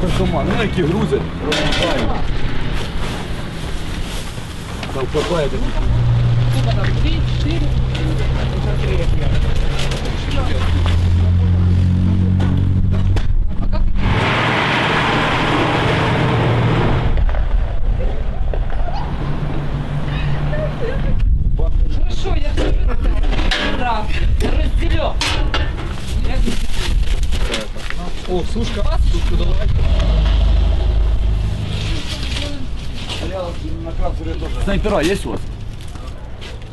Руки грузять, розмотаємо. Там такі. Сколько там? Три, четыре? О, сушка. Сушку давай. Снайпера есть у вас?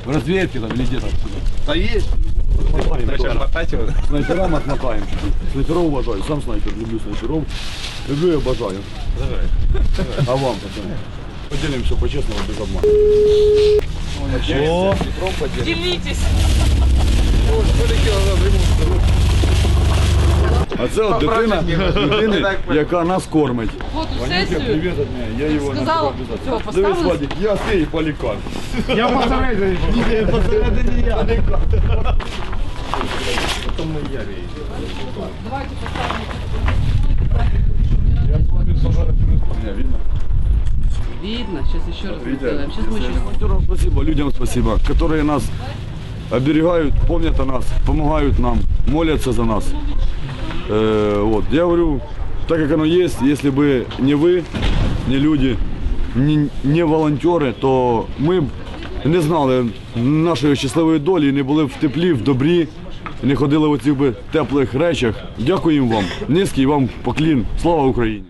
В разведке там или где-то отсюда? Да есть. Его. Снайперам отмотаем чуть-чуть. Снайперов уважаю. Сам снайпер, люблю снайперов. Люблю и обожаю. А вам, пацаны? Поделимся по-честному, без обмана. О, Делитесь. а це от дитина, дитини, яка нас кормить. Вот у Ванюся, сессию. привіт від мене. Я його не Сказала, буду всё, обов'язати. Дивись, поставили? Вадик, я ти і полікар. Я посередині. Ні, посередині я. Тому я рейс. Давайте поставим. Не, видно? Видно. Сейчас еще раз Видите? сделаем. Сейчас мы еще... Волонтерам спасибо, людям спасибо, которые нас оберегают, помнят о нас, помогают нам, молятся за нас. Э, вот, я говорю, так как оно есть, если бы не вы, не люди, не, не волонтери, то ми б не знали нашої щасливої долі, не були б в теплі, в добрі, не ходили в оцих би теплих речах. Дякуємо вам, низький вам поклін. Слава Україні!